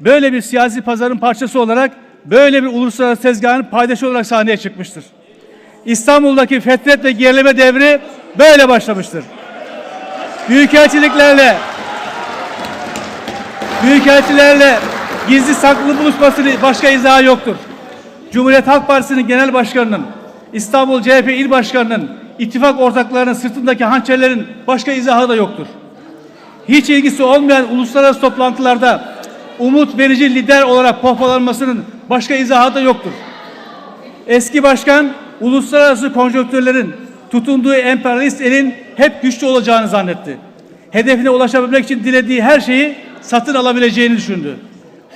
böyle bir siyasi pazarın parçası olarak böyle bir uluslararası tezgahın paydaşı olarak sahneye çıkmıştır. İstanbul'daki fetret ve gerileme devri böyle başlamıştır. Büyükelçiliklerle Büyükelçilerle gizli saklı buluşmasının başka izahı yoktur. Cumhuriyet Halk Partisi'nin genel başkanının, İstanbul CHP il başkanının, ittifak ortaklarının sırtındaki hançerlerin başka izahı da yoktur. Hiç ilgisi olmayan uluslararası toplantılarda umut verici lider olarak pohpolanmasının başka izahı da yoktur. Eski başkan uluslararası konjonktürlerin tutunduğu emperyalist elin hep güçlü olacağını zannetti. Hedefine ulaşabilmek için dilediği her şeyi satın alabileceğini düşündü.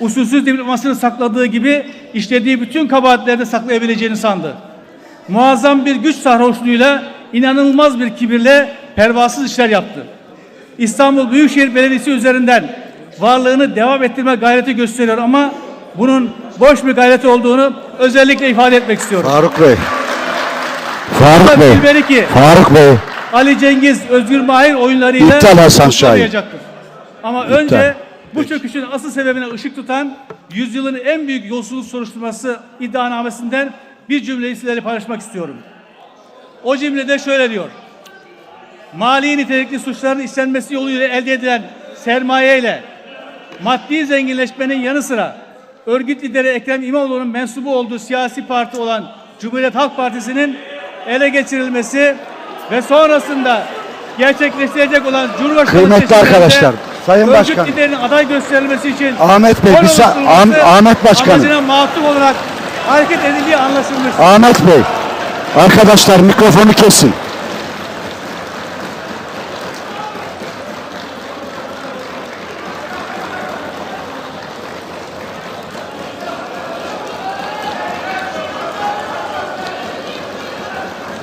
Usulsüz diplomasını sakladığı gibi işlediği bütün kabahatleri de saklayabileceğini sandı. Muazzam bir güç sarhoşluğuyla inanılmaz bir kibirle pervasız işler yaptı. İstanbul Büyükşehir Belediyesi üzerinden varlığını devam ettirme gayreti gösteriyor ama bunun boş bir gayret olduğunu özellikle ifade etmek istiyorum. Faruk Bey. Faruk Bey. Bilmeli ki Faruk Bey. Ali Cengiz, Özgür Mahir oyunlarıyla İptal Hasan Şahin. Ama İptal. önce bu çöküşün asıl sebebine ışık tutan yüzyılın en büyük yolsuzluk soruşturması iddianamesinden bir cümleyi sizlerle paylaşmak istiyorum. O cümlede şöyle diyor. Mali nitelikli suçların işlenmesi yoluyla elde edilen sermaye ile maddi zenginleşmenin yanı sıra örgüt lideri Ekrem İmamoğlu'nun mensubu olduğu siyasi parti olan Cumhuriyet Halk Partisi'nin ele geçirilmesi ve sonrasında gerçekleştirecek olan Cumhurbaşkanı Kıymetli arkadaşlar, Sayın örgüt Başkan. liderinin aday gösterilmesi için Ahmet Bey, bir sa- oluşturulması Ah- Ahmet Başkanım. amacına olarak hareket edildiği anlaşılmış. Ahmet Bey. Arkadaşlar mikrofonu kesin.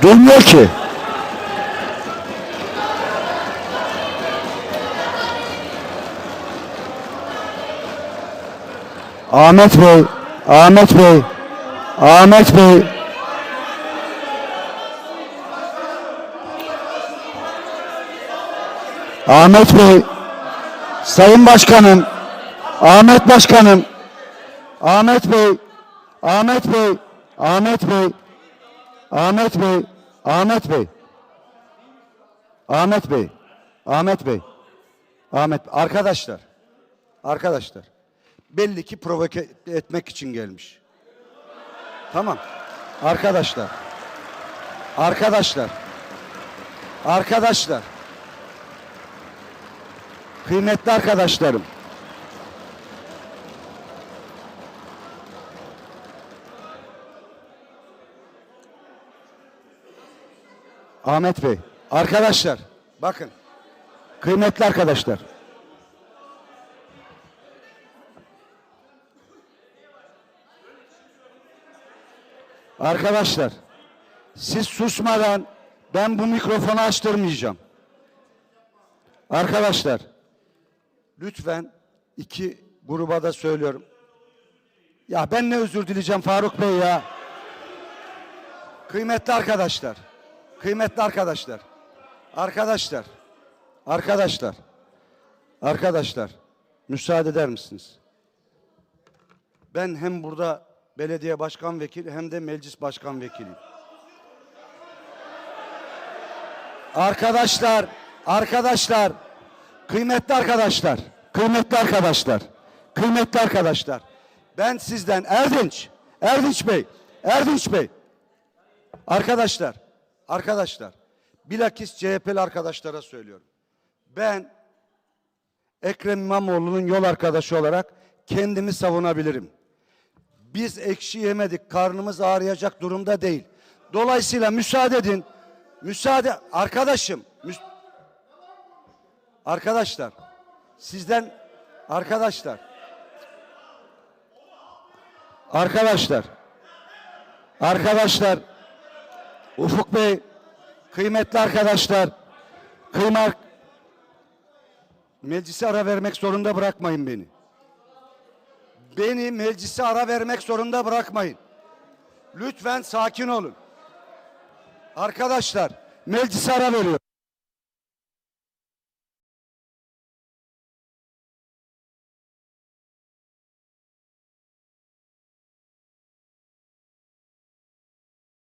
Duymuyor ki. Ahmet Bey, Ahmet Bey, Ahmet Bey. Ahmet Bey, Sayın Başkanım, Ahmet Başkanım, Ahmet Bey, Ahmet Bey, Ahmet Bey, Ahmet Bey, Ahmet Bey, Ahmet Bey, Ahmet Bey, Ahmet, arkadaşlar, arkadaşlar, belli ki provoke etmek için gelmiş. Tamam, arkadaşlar, arkadaşlar, arkadaşlar, Kıymetli arkadaşlarım. Ahmet Bey, arkadaşlar bakın. Kıymetli arkadaşlar. Arkadaşlar, siz susmadan ben bu mikrofonu açtırmayacağım. Arkadaşlar, lütfen iki gruba da söylüyorum. Ya ben ne özür dileyeceğim Faruk Bey ya. Kıymetli arkadaşlar, kıymetli arkadaşlar, arkadaşlar, arkadaşlar, arkadaşlar, müsaade eder misiniz? Ben hem burada belediye başkan vekili hem de meclis başkan vekiliyim. Arkadaşlar, arkadaşlar, kıymetli arkadaşlar, kıymetli arkadaşlar, kıymetli arkadaşlar. Ben sizden Erdinç, Erdinç Bey, Erdinç Bey. Arkadaşlar, arkadaşlar, bilakis CHP'li arkadaşlara söylüyorum. Ben Ekrem İmamoğlu'nun yol arkadaşı olarak kendimi savunabilirim. Biz ekşi yemedik, karnımız ağrıyacak durumda değil. Dolayısıyla müsaade edin. Müsaade arkadaşım. müs- arkadaşlar sizden arkadaşlar arkadaşlar arkadaşlar Ufuk Bey kıymetli arkadaşlar kıymak meclise ara vermek zorunda bırakmayın beni. Beni meclise ara vermek zorunda bırakmayın. Lütfen sakin olun. Arkadaşlar meclise ara veriyor.